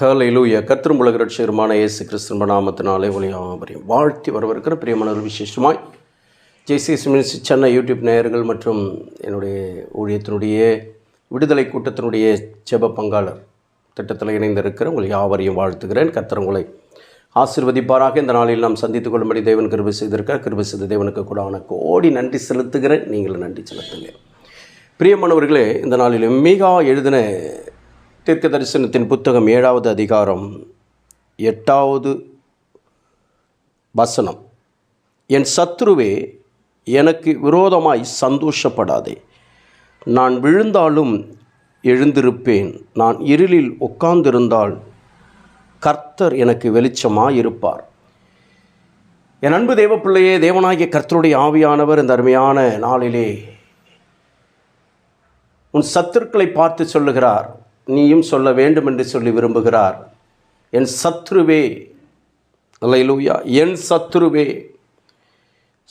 ஹலூய கத்திரும் உலக ரட்சகருமான இயேசு கிறிஸ்தன்ப நாமத்தினாலே ஒளியாக வரையும் வாழ்த்தி வரவிருக்கிற பிரியமானவர் விசேஷமாய் ஜெய்சி மினிஸ்ட் சென்னை யூடியூப் நேயர்கள் மற்றும் என்னுடைய ஊழியத்தினுடைய விடுதலை கூட்டத்தினுடைய செப பங்காளர் திட்டத்தில் இணைந்திருக்கிற உங்களை யாவரையும் வாழ்த்துகிறேன். கத்திரங்களை ஆசிர்வதிப்பாராக. இந்த நாளில் நாம் சந்தித்துக் கொள்ளும்படி தேவன் கிருபி செய்திருக்கார் கிருபி செய்த தேவனுக்கு கூடான கோடி நன்றி செலுத்துகிறேன். நீங்கள் நன்றி செலுத்துங்க. பிரியமானவர்களே இந்த நாளில் மிகா எழுதின தீர்க்க தரிசனத்தின் புத்தகம் ஏழாவது அதிகாரம் எட்டாவது வசனம். என் சத்ருவே எனக்கு விரோதமாய் சந்தோஷப்படாதே. நான் விழுந்தாலும் எழுந்திருப்பேன். நான் இருளில் உட்கார்ந்திருந்தால் கர்த்தர் எனக்கு வெளிச்சமாக இருப்பார் என் அன்பு தேவ பிள்ளையே தேவனாகிய கர்த்தருடைய ஆவியானவர் இந்த அருமையான நாளிலே உன் சத்துருக்களை பார்த்து சொல்லுகிறார். நீயும் சொல்ல வேண்டும் என்று சொல்லி விரும்புகிறார். என் சத்ருவே அல்லையிலூயா என் சத்ருவே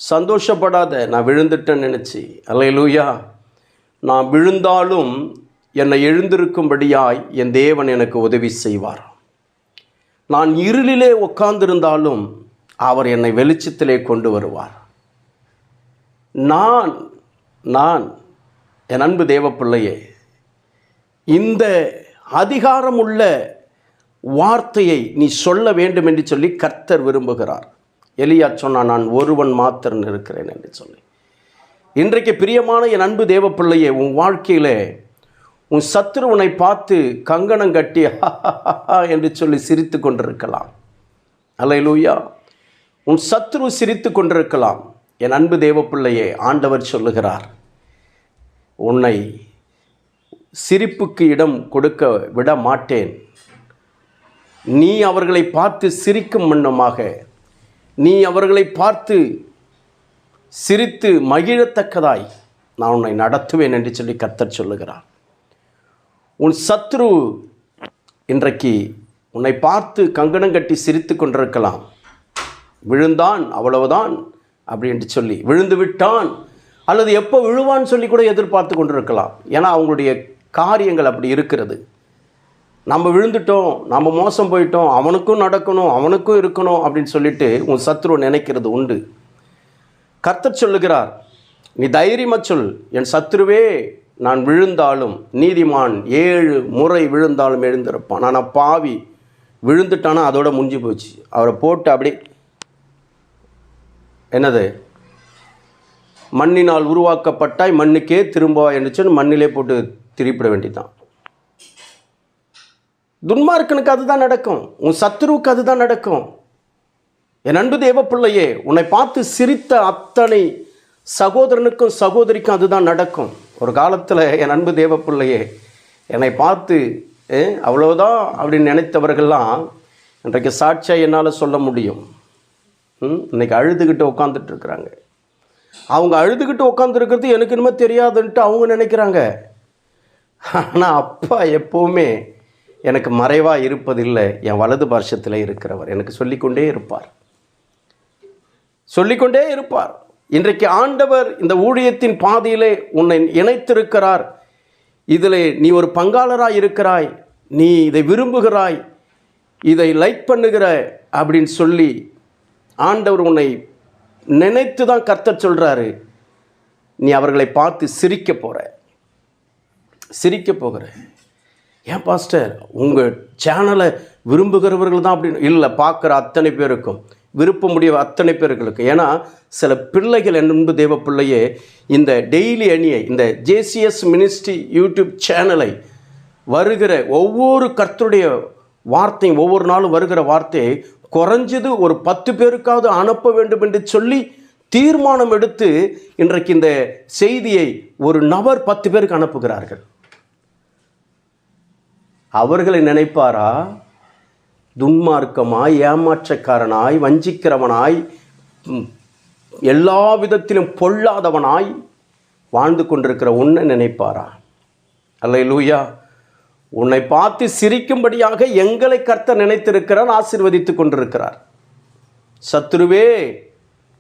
சந்தோஷப்படாத நான் விழுந்துட்டேன்னு நினச்சி அல்லையிலூயா நான் விழுந்தாலும் என்னை எழுந்திருக்கும்படியாய் என் தேவன் எனக்கு உதவி செய்வார். நான் இருளிலே உட்கார்ந்திருந்தாலும் அவர் என்னை வெளிச்சத்திலே கொண்டு வருவார். நான் நான் என் அன்பு தேவ பிள்ளையே இந்த அதிகாரமுள்ள வார்த்தையை நீ சொல்ல வேண்டும் என்று சொல்லி கர்த்தர் விரும்புகிறார். எலியா சொன்னால் நான் ஒருவன் மாத்திரன் இருக்கிறேன் என்று சொல்லி. இன்றைக்கு பிரியமான என் அன்பு தேவப்பிள்ளையே உன் வாழ்க்கையில் உன் சத்ருவனை பார்த்து கங்கணம் கட்டி என்று சொல்லி சிரித்து கொண்டிருக்கலாம். அல்லையிலூயா உன் சத்ரு சிரித்து கொண்டிருக்கலாம். என் அன்பு தேவப்பிள்ளையே ஆண்டவர் சொல்லுகிறார் உன்னை சிரிப்புக்கு இடம் கொடுக்க விட மாட்டேன். நீ அவர்களை பார்த்து சிரிக்கும் வண்ணமாக நீ அவர்களை பார்த்து சிரித்து மகிழத்தக்கதாய் நான் உன்னை நடத்துவேன் என்று சொல்லி கத்தர் சொல்லுகிறார். உன் சத்ரு இன்றைக்கு உன்னை பார்த்து கங்கணம் கட்டி சிரித்து கொண்டிருக்கலாம். விழுந்தான் அவ்வளவுதான் அப்படி என்று சொல்லி விழுந்து விட்டான் அல்லது எப்போ விழுவான்னு சொல்லி கூட எதிர்பார்த்து கொண்டிருக்கலாம். ஏன்னா அவங்களுடைய காரியங்கள் அப்படி இருக்கிறது. நம்ம விழுந்துட்டோம் நம்ம மோசம் போயிட்டோம் அவனுக்கும் நடக்கணும் அவனுக்கும் இருக்கணும் அப்படின்னு சொல்லிட்டு உன் சத்ரு நினைக்கிறது உண்டு. கர்த்தர் சொல்லுகிறார் நீ தைரியமாக சொல் என் சத்ருவே நான் விழுந்தாலும் நீதிமான் ஏழு முறை விழுந்தாலும் எழுந்திருப்பான். ஆனால் பாவி விழுந்துட்டானா அதோட முடிஞ்சு போச்சு. அவரை போட்டு அப்படி என்னது? மண்ணினால் உருவாக்கப்பட்டாய் மண்ணுக்கே திரும்பவா என்று சொல்லி மண்ணிலே போட்டு திருப்பிட வேண்டிதான் துன்மார்க்கனுக்கு அதுதான் நடக்கும். உன் சத்துருவுக்கு அதுதான் நடக்கும். என் அன்பு தேவ பிள்ளையே உன்னை பார்த்து சிரித்த அத்தனை சகோதரனுக்கும் சகோதரிக்கும் அதுதான் நடக்கும். ஒரு காலத்தில் என் அன்பு தேவ பிள்ளையே என்னை பார்த்து அவ்வளோதான் அப்படின்னு நினைத்தவர்கள்லாம் இன்றைக்கு சாட்சியாக என்னால் சொல்ல முடியும். ம், இன்னைக்கு அழுதுகிட்டு உட்காந்துட்டு இருக்கிறாங்க. அவங்க அழுதுகிட்டு உட்காந்துருக்கிறது எனக்கு இனிமே தெரியாதுன்ட்டு அவங்க நினைக்கிறாங்க. ஆனால் அப்பா எப்போவுமே எனக்கு மறைவாக இருப்பதில்லை. என் வலது பார்ஷத்தில் இருக்கிறவர் எனக்கு சொல்லிக்கொண்டே இருப்பார். சொல்லிக்கொண்டே இருப்பார். இன்றைக்கு ஆண்டவர் இந்த ஊழியத்தின் பாதையிலே உன்னை இணைத்திருக்கிறார். இதில் நீ ஒரு பங்காளராக இருக்கிறாய். நீ இதை விரும்புகிறாய். இதை லைக் பண்ணுகிற அப்படின்னு சொல்லி ஆண்டவர் உன்னை நினைத்து தான் கர்த்தர் சொல்கிறாரு நீ அவர்களை பார்த்து சிரிக்க போகிற சிரிக்க போகிறேன். ஏன் பாஸ்டர் உங்கள் சேனலை விரும்புகிறவர்கள் தான் அப்படின்னு. இல்லை பார்க்குற அத்தனை பேருக்கும் விருப்பமுடைய அத்தனை பேர்களுக்கு ஏன்னா சில பிள்ளைகள் என்பது தேவ பிள்ளையே இந்த டெய்லி அணியை இந்த ஜேசிஎஸ் மினிஸ்ட்ரி யூடியூப் சேனலை வருகிற ஒவ்வொரு கர்த்தருடைய வார்த்தையும் ஒவ்வொரு நாளும் வருகிற வார்த்தையை குறைஞ்சது ஒரு பத்து பேருக்காவது அனுப்ப வேண்டும் என்று சொல்லி தீர்மானம் எடுத்து இன்றைக்கு இந்த செய்தியை ஒரு நபர் பத்து பேருக்கு அனுப்புகிறார்கள். அவர்களை நினைப்பாரா? துன்மார்க்கமாய் ஏமாற்றக்காரனாய் வஞ்சிக்கிறவனாய் எல்லா விதத்திலும் பொல்லாதவனாய் வாழ்ந்து கொண்டிருக்கிற உன்னை நினைப்பாரா? அல்ல லூயா உன்னை பார்த்து சிரிக்கும்படியாக எங்களை கர்த்தர் நினைத்திருக்கிறார் ஆசிர்வதித்து கொண்டிருக்கிறார். சத்ருவே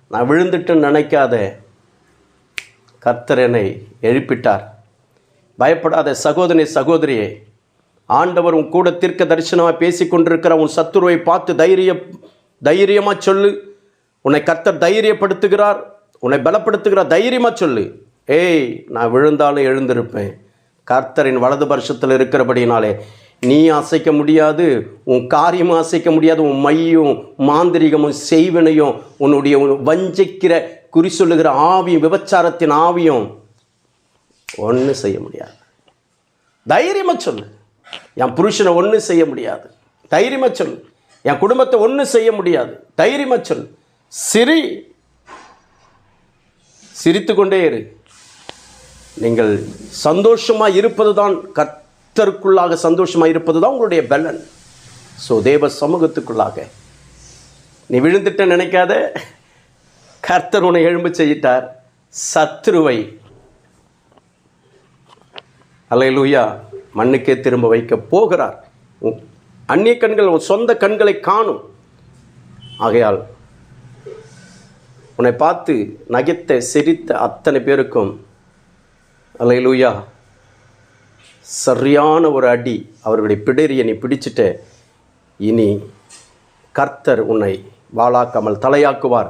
நான் விழுந்துட்டேன்னு நினைக்காத. கர்த்தர் என்னை எழுப்பிட்டார். பயப்படாத சகோதரி சகோதரியே. ஆண்டவர் உன் கூட தீர்க்க தரிசனமாக பேசி கொண்டிருக்கிற உன் சத்துருவை பார்த்து தைரிய தைரியமாக சொல்லு. உன்னை கர்த்தர் தைரியப்படுத்துகிறார். உன்னை பலப்படுத்துகிறார். தைரியமாக சொல்லு. ஏய் நான் விழுந்தாலும் எழுந்திருப்பேன். கர்த்தரின் வலது பருஷத்தில் இருக்கிறபடினாலே நீ அசைக்க முடியாது உன் காரியமும் அசைக்க முடியாது உன் மையும் மாந்திரிகமும் செய்வனையும் உன்னுடைய வஞ்சிக்கிற குறி சொல்லுகிற ஆவியும் விபச்சாரத்தின் ஆவியும் ஒன்றும் செய்ய முடியாது. தைரியமாக சொல்லு. என் புருஷனை ஒன்றும் செய்ய முடியாது. தைரியமாக சொல் என் குடும்பத்தை ஒன்றும் செய்ய முடியாது. தைரியமாக சொல் சிரி. சிரித்து கொண்டே இரு. நீங்கள் சந்தோஷமாக இருப்பது தான் கர்த்தருக்குள்ளாக சந்தோஷமாக இருப்பது தான் உங்களுடைய பலன். ஸோ தேவ சமூகத்துக்குள்ளாக. நீ விழுந்துட்ட நினைக்காத. கர்த்தர் உன்னை எழும்பு செய்யிட்டார். சத்ருவை அல்லேலூயா மண்ணுக்கே திரும்ப வைக்க போகிறார். அந்நிய கண்கள் உன் சொந்த கண்களை காணும். ஆகையால் உன்னை பார்த்து நகைத்த சிரித்த அத்தனை பேருக்கும் அல்லேலூயா சரியான ஒரு அடி அவர்களுடைய பிடரிய நீ பிடிச்சிட்ட. இனி கர்த்தர் உன்னை வாழாக்காமல் தலையாக்குவார்.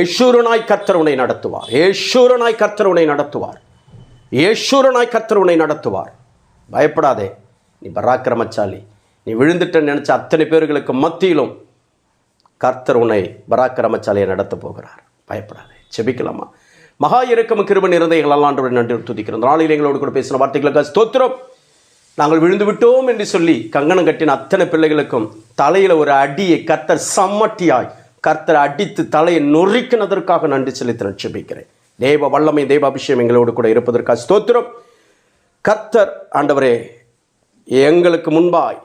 ஏஷூரனாய் கர்த்தர் உன்னை நடத்துவார். ஏஷூரனாய் கர்த்தர் உன்னை நடத்துவார். ஏஷூரனாய் கர்த்தர் உன்னை நடத்துவார். பயப்படாதே. நீ பராக்கிரமச்சாலி. நீ விழுந்துட்டேன்னு நினச்ச அத்தனை பேர்களுக்கு மத்தியிலும் கர்த்தர் உன்னை பராக்கிரமச்சாலியை நடத்த போகிறார். பயப்படாதே. செபிக்கலாமா? மகா இறக்கம் கிருப நிறைந்த எங்கள் அல்லாண்டு நன்றி துதிக்கிறோம். நாளில் எங்களோடு கூட பேசின வார்த்தைகளுக்கு ஸ்தோத்திரம். நாங்கள் விழுந்து விட்டோம் என்று சொல்லி கங்கணம் கட்டின அத்தனை பிள்ளைகளுக்கும் தலையில் ஒரு அடியை கர்த்தர் சம்மட்டியாய் கர்த்தர் அடித்து தலையை நொறுக்கினதற்காக நன்றி செலுத்தி நட்சபிக்கிறேன் தேவ வல்லமை தேவ அபிஷேகம் எங்களோடு கூட இருப்பதற்காக ஸ்தோத்திரம். கர்த்தர் ஆண்டவரே எங்களுக்கு முன்பாய்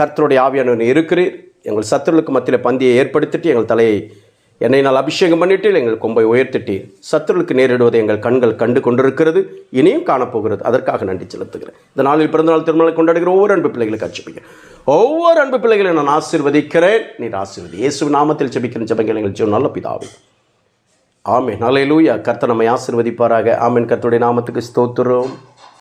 கர்த்தருடைய ஆவியானவர் இருக்கிறீர். எங்கள் சத்துருளுக்கு மத்தியில் பந்தியை ஏற்படுத்திட்டு எங்கள் தலையை என்னையினால் அபிஷேகம் பண்ணிட்டு எங்கள் கொம்பை உயர்த்திட்டீர். சத்துருளுக்கு நேரிடுவதை எங்கள் கண்கள் கண்டு கொண்டிருக்கிறது இனியும் காணப்போகிறது. அதற்காக நன்றி செலுத்துகிறேன். இந்த நாளில் பிறந்தநாள் திருமணம் கொண்டாடுகிற ஒவ்வொரு அன்பு பிள்ளைகளுக்கு அச்சுப்பிக்கிறேன் ஒவ்வொரு அன்பு பிள்ளைகளை நான் ஆசீர்வதிக்கிறேன். நீர் ஆசீர்வதி. இயேசு நாமத்தில் ஜெபிக்கிற ஜபங்கள் எங்கள் ஜீவன் நல்ல பிதாவே. ஆமென். ஹalleluya கர்த்த நம்மை ஆசீர்வதிப்பாராக. ஆமென். கர்த்தருடைய நாமத்துக்கு ஸ்தோத்துறோம்